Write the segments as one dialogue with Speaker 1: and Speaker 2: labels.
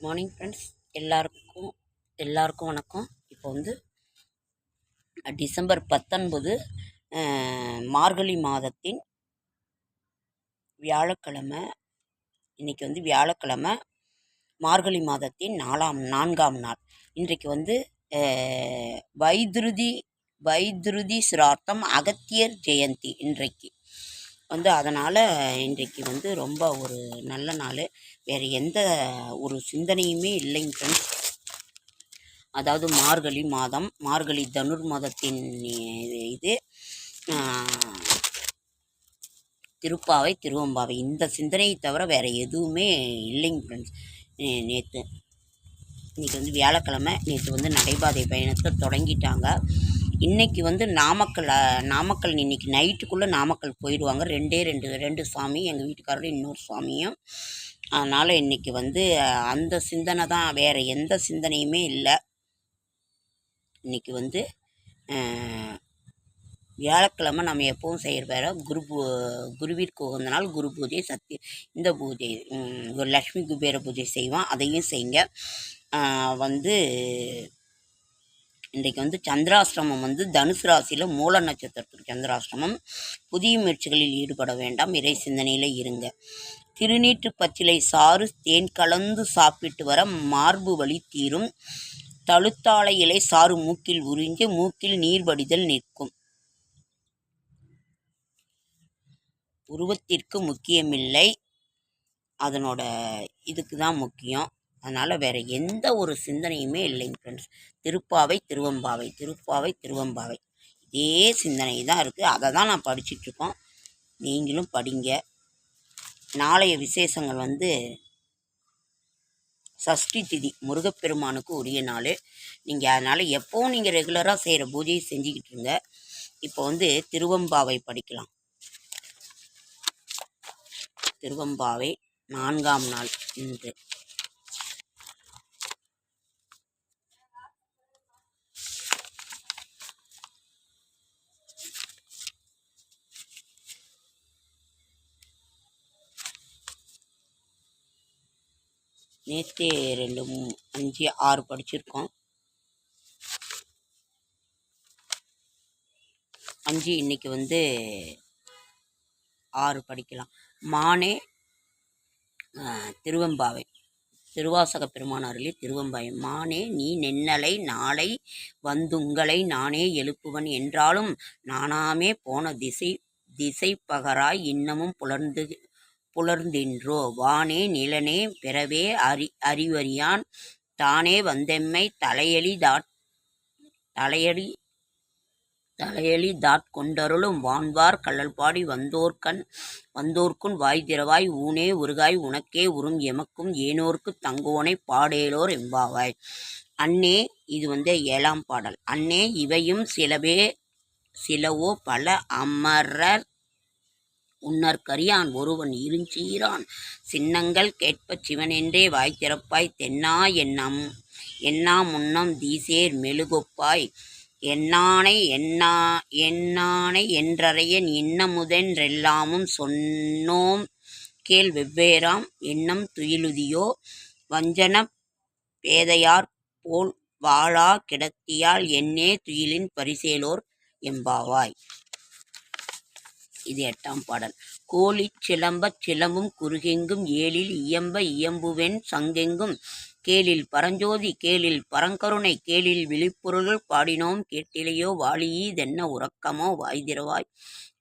Speaker 1: Good morning friends எல்லாருக்கும் எல்லாருக்கும் வணக்கம். இப்போ வந்து டிசம்பர் பத்தொன்பது மார்கழி மாதத்தின் வியாழக்கிழமை இன்னைக்கு வந்து வியாழக்கிழமை மார்கழி மாதத்தின் நாலாம் நான்காம் நாள். இன்றைக்கு வந்து வைத்திருதி வைத்திருதி சிரார்த்தம் அகத்தியர் ஜெயந்தி இன்றைக்கு. வந்து அதனால் இன்றைக்கு வந்து ரொம்ப ஒரு நல்ல நாள். வேறு எந்த ஒரு சிந்தனையுமே இல்லைங்க ஃப்ரெண்ட்ஸ் அதாவது மார்கழி மாதம் மார்கழி தனுர் மாதத்தின் இது திருப்பாவை திருவம்பாவை. இந்த சிந்தனையை தவிர வேறு எதுவுமே இல்லைங்க ஃப்ரெண்ட்ஸ் நேற்று இன்றைக்கி வந்து வியாழக்கிழமை நேற்று வந்து நடைபாதை பயணத்தை தொடங்கிட்டாங்க. இன்றைக்கி வந்து நாமக்கல் நாமக்கல் இன்னைக்கு நைட்டுக்குள்ளே நாமக்கல் போயிடுவாங்க. ரெண்டே ரெண்டு ரெண்டு சாமி எங்கள் வீட்டுக்காரரும் இன்னொரு சாமியும். அதனால் இன்னைக்கு வந்து அந்த சிந்தனை தான் வேறு எந்த சிந்தனையுமே இல்லை. இன்னைக்கு வந்து வியாழக்கிழமை நம்ம எப்பவும் செய்கிற வேற குரு குருவிற்கு உகந்த நாள் குரு பூஜை சக்தி இந்த பூஜை ஒரு லக்ஷ்மி குபேர பூஜை செய்வோம் அதையும் செய்யுங்க. வந்து இன்றைக்கு வந்து சந்திராசிரமம் வந்து தனுசு ராசியில் மூல நட்சத்திரத்துக்கு சந்திராசிரமம் புதிய முயற்சிகளில் ஈடுபட வேண்டாம் இறை சிந்தனையில் இருங்க. திருநீற்று பச்சிலை சாறு தேன் கலந்து சாப்பிட்டு வர மார்பு வலி தீரும். தழுத்தாழை இலை சாறு மூக்கில் உறிஞ்சு மூக்கில் நீர் வடிதல் நிற்கும். உருவத்திற்கு முக்கியமில்லை. அதனோட இதுக்கு தான் முக்கியம். அதனால் வேறு எந்த ஒரு சிந்தனையுமே இல்லைங்க ஃப்ரெண்ட்ஸ் திருப்பாவை திருவம்பாவை திருப்பாவை திருவம்பாவை. இதே சிந்தனை தான் இருக்குது அதை தான் நான் படிச்சிட்ருக்கோம் நீங்களும் படிங்க. நாளைய விசேஷங்கள் வந்து சஷ்டி திதி முருகப்பெருமானுக்கு உரிய நாள். நீங்கள் அதனால் எப்போவும் நீங்கள் ரெகுலராக செய்கிற பூஜையை செஞ்சுக்கிட்டு இருங்க. இப்போ வந்து திருவம்பாவை படிக்கலாம். திருவம்பாவை நான்காம் நாள் இன்று. நேற்று ரெண்டு அஞ்சு ஆறு படிச்சிருக்கோம். அஞ்சு இன்னைக்கு வந்து ஆறு படிக்கலாம். மானே திருவெம்பாவை. திருவாசக பெருமானாரிலே அருளி திருவெம்பாவை. மானே நீ நென்னலை நாளை வந்துங்களை நானே எழுப்புவன் என்றாலும் நானாமே போன திசை திசை பகராய் இன்னமும் புலர்ந்து புலர்ந்தின்றோ? வானே நிலனே பிறவே அறி அறிவறியான். தானே வந்தெம்மை தலையெளி தாட் தலையடி தலையெளி தாட் கொண்டருளும் வான்வார் கள்ளல்பாடி வந்தோர்கண் வந்தோர்க்குன் வாய் திறவாய் ஊனே உருகாய் உனக்கே உறும் எமக்கும் ஏனோர்க்கு தங்கோனை பாடேலோர் எம்பாவாய் அன்னே இது வந்து ஏழாம் பாடல். அன்னே இவையும் சிலவே சிலவோ பல அமரர் உன்னற்கரியான் ஒருவன் இருஞ்சீரான். சின்னங்கள் கேட்பச் சிவனென்றே வாய் திறப்பாய் தென்னா எண்ணம். என்னா முன்னம் தீசேர் மெழுகொப்பாய். என்னானை என்னா என்னானை என்றறையன் இன்னமுதென்றெல்லாமும் சொன்னோம். கேள் வெவ்வேறாம் எண்ணம் துயிலுதியோ. வஞ்சன பேதையார் போல் வாழா கிடத்தியால் என்னே துயிலின் பரிசேலோர் எம்பாவாய். இது எட்டாம் பாடல். கோழிச் சிலம்பச் சிலம்பும் குறுகெங்கும் ஏழில் இயம்ப இயம்புவென் சங்கெங்கும் கேளில் பரஞ்சோதி கேளில் பரங்கருணை கேளில் விழிப்பொருள்கள் பாடினோம் கேட்டிலையோ வாழியீதென்ன உறக்கமோ வாய்திரவாய்.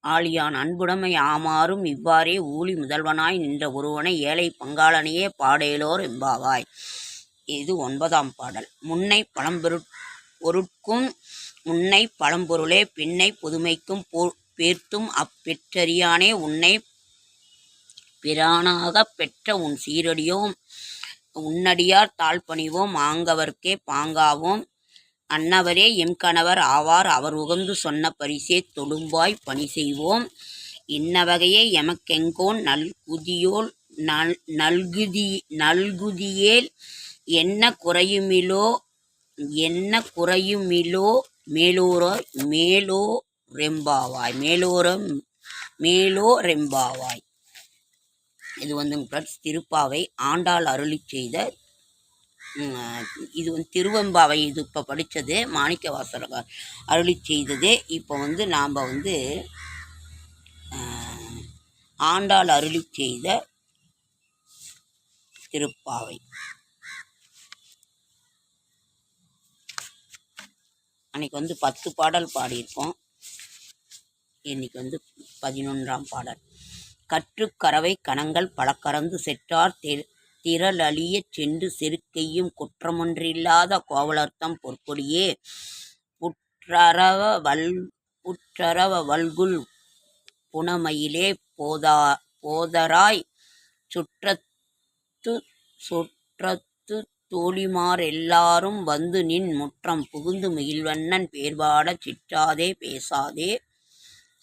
Speaker 1: ஆழியான் அன்புடைமை ஆமாறும் இவ்வாறே ஊழி முதல்வனாய் நின்ற ஒருவனை ஏழை பங்காளனையே பாடேலோர் எம்பாவாய் இது ஒன்பதாம் பாடல். முன்னை பழம்பெரு பொருட்கும் முன்னை பழம்பொருளே பின்னை புதுமைக்கும் போ பேர்த்தும் அப்பெற்றறியானே உன்னை பிரானாகப் பெற்ற உன் சீரடியோம். உன்னடியார் தாழ்பணிவோம் ஆங்கவர்க்கே பாங்காவோம். அன்னவரே எம் கணவர் ஆவார் அவர் உகந்து சொன்ன பரிசே தொழும்பாய் பணி செய்வோம் இன்னவகையே எமக்கெங்கோன் நல்குதியோல் நல் நல்குதி நல்குதியேல் என்ன குறையுமிலோ என்ன குறையுமிலோ மேலோரோ மேலோ ரெம்பாவாய். மேலோரம் மேலோ ரெம்பாவாய். இது வந்து ஃப்ரெண்ட்ஸ் திருப்பாவை ஆண்டாள் அருளி செய்த இது வந்து திருவெம்பாவை இது இப்போ படித்தது மாணிக்க வாசகர் அருளி செய்தது. இப்போ வந்து நாம் வந்து ஆண்டாள் அருளி செய்த திருப்பாவை. அன்னைக்கு வந்து பத்து பாடல் பாடியிருக்கோம். இன்னைக்கு வந்து பதினொன்றாம் பாடல். கற்றுக்கறவை கணங்கள் பலக்கறந்து செற்றார் திர திரளழியச் சென்று செருக்கையும் குற்றமொன்றில்லாத கோவலர்த்தம் பொற்கொடியே. புற்றரவ வல் புற்றரவ வல்குல் புனமையிலே போதா போதராய் சுற்றத்து சுற்றத்து தோழிமார் எல்லாரும் வந்து நின் முற்றம் புகுந்து மகிழ்வண்ணன் பேர்பாடச் சிற்றாதே பேசாதே.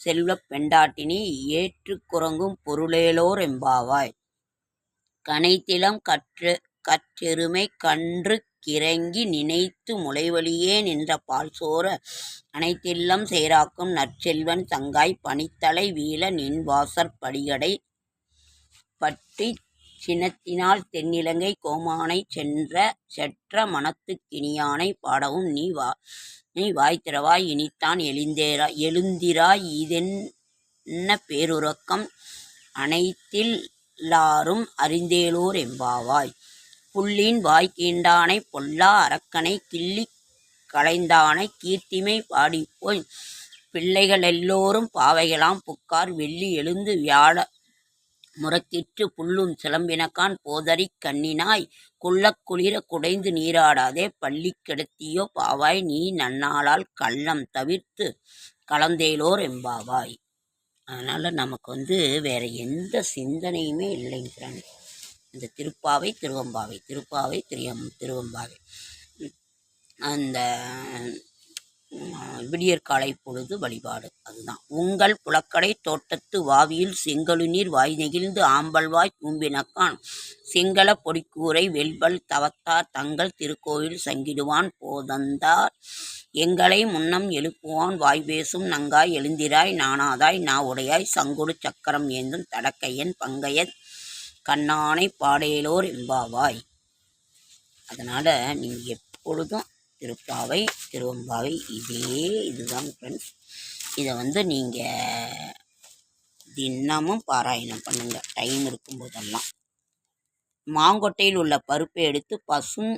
Speaker 1: செல்வப் பெண்டாட்டினி ஏற்றுக் குரங்கும் பொருளேலோர் எம்பாவாய் கனைத்திலம் கற்று கற்றெருமை கன்று கிறங்கி நினைத்து முளைவழியே நின்ற பால் சோர அனைத்தில்லம் சேராக்கும் நற்செல்வன் தங்காய் பனித்தலை வீழ நின்வாசற் படிகடை படியடை பட்டிச் சினத்தினால் தென்னிலங்கை கோமானை சென்ற செற்ற மனத்துக் கிணியானை பாடவும் நீ வா நீ வாய்த்திரவாய் இனித்தான் எழுந்தேரா எழுந்திராய் இதென்ன பேருறக்கம்? அனைத்தில்லாரும் அறிந்தேலோர் எம்பாவாய் புள்ளின் வாய்க்கீண்டானை பொல்லா அரக்கனை கிள்ளி களைந்தானை கீர்த்திமை பாடிப்போய். பிள்ளைகள் எல்லோரும் பாவைகளாம் புக்கார் வெள்ளி எழுந்து வியாழ முறக்கிற்று புல்லும் சிலம்பினக்கான் போதறி கண்ணினாய். குள்ளக் குளிர குடைந்து நீராடாதே பள்ளி கெடுத்தியோ பாவாய் நீ நன்னாளால் கள்ளம் தவிர்த்து கலந்தேலோர் எம்பாவாய். அதனால் நமக்கு வந்து வேற எந்த சிந்தனையுமே இல்லைங்கிறாங்க இந்த திருப்பாவை திருவம்பாவை திருப்பாவை திரியம் திருவம்பாவை. அந்த விடியற்காலை பொழுது வழிபாடு. அதுதான். உங்கள் புலக்கடை தோட்டத்து வாவியில் செங்கழுநீர் வாய் நெகிழ்ந்து ஆம்பல்வாய் கூம்பினக்கான் சிங்கள பொடிக்கூரை வெல்பல் தவத்தார் தங்கள் திருக்கோயில் சங்கிடுவான் போதந்தார். எங்களை முன்னம் எழுப்புவான் வாய் பேசும் நங்காய் எழுந்திராய் நானாதாய் நா உடையாய் சங்குடு சக்கரம் ஏந்தும் தடக்கையன் பங்கைய கண்ணானை பாடேலோர் எம்பாவாய் அதனால் நீங்கள் எப்பொழுதும் திருப்பாவை திருவம்பாவை இதே இதுதான் ஃப்ரெண்ட்ஸ் இதை வந்து நீங்கள் தினமும் பாராயணம் பண்ணுங்கள் டைம் இருக்கும்போதெல்லாம். மாங்கொட்டையில் உள்ள பருப்பை எடுத்து பசும்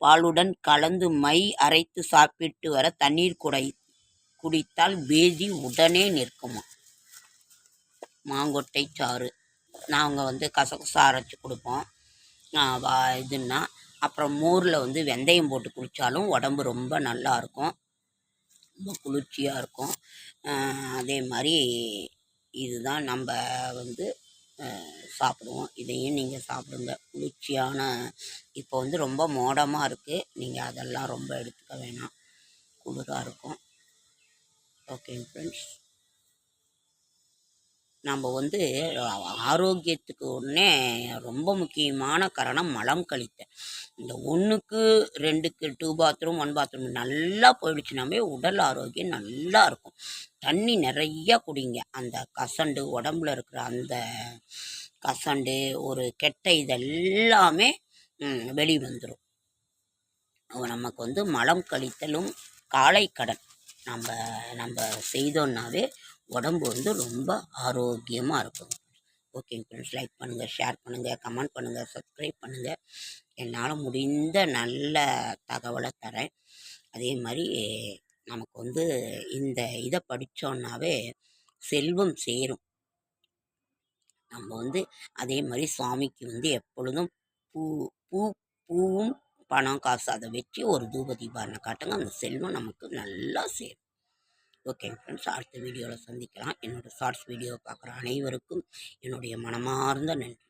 Speaker 1: பாலுடன் கலந்து மை அரைத்து சாப்பிட்டு வர தண்ணீர் குடை குடித்தால் பேதி உடனே நிற்குமா? மாங்கொட்டை சாறு. நாங்கள் வந்து கசகசா அரைச்சி கொடுப்போம். வா இதுன்னா அப்புறம் மோரில் வந்து வெந்தயம் போட்டு குடித்தாலும் உடம்பு ரொம்ப நல்லா இருக்கும். ரொம்ப குளிர்ச்சியாக இருக்கும். அதே மாதிரி இதுதான் நம்ம வந்து சாப்பிடுவோம். இதையும் நீங்கள் சாப்பிடுங்க. குளிர்ச்சியான இப்போ வந்து ரொம்ப மோடமாக இருக்குது நீங்கள் அதெல்லாம் ரொம்ப எடுத்துக்க வேணாம். குளிராக இருக்கும். ஓகே ஃப்ரெண்ட்ஸ் நம்ம வந்து ஆரோக்கியத்துக்கு ஒன்றே ரொம்ப முக்கியமான காரணம் மலம் கழித்தல். இந்த ஒன்றுக்கு ரெண்டுக்கு டூ பாத்ரூம் ஒன் பாத்ரூம் நல்லா போயிடுச்சுனாவே உடல் ஆரோக்கியம் நல்லா இருக்கும். தண்ணி நிறையா குடிங்க. அந்த கசண்டு உடம்புல இருக்கிற அந்த கசண்டு ஒரு கெட்ட இதெல்லாமே வெளி வந்துடும் நமக்கு வந்து மலம் கழித்தலும் காலை கடன். நம்ம நம்ம செய்தோன்னாவே உடம்பு வந்து ரொம்ப ஆரோக்கியமாக இருக்கும். ஓகேங்க ஃப்ரெண்ட்ஸ் லைக் பண்ணுங்கள் ஷேர் பண்ணுங்கள் கமெண்ட் பண்ணுங்கள் சப்ஸ்கிரைப் பண்ணுங்கள் என்னால் முடிந்த நல்ல தகவலை தரேன். அதே மாதிரி நமக்கு வந்து இந்த இதை படித்தோன்னாவே செல்வம் சேரும். நம்ம வந்து அதே மாதிரி சுவாமிக்கு வந்து எப்பொழுதும் பூ பூ பூவும் பணம் காசு அதை வச்சு ஒரு தூப தீபாரணை காட்டுங்க. அந்த செல்வம் நமக்கு நல்லா சேரும். ஓகே. ஃப்ரெண்ட்ஸ் அடுத்த வீடியோவில் சந்திக்கலாம். என்னோடய ஷார்ட்ஸ் வீடியோ பார்க்குற அனைவருக்கும் என்னுடைய மனமார்ந்த நன்றி.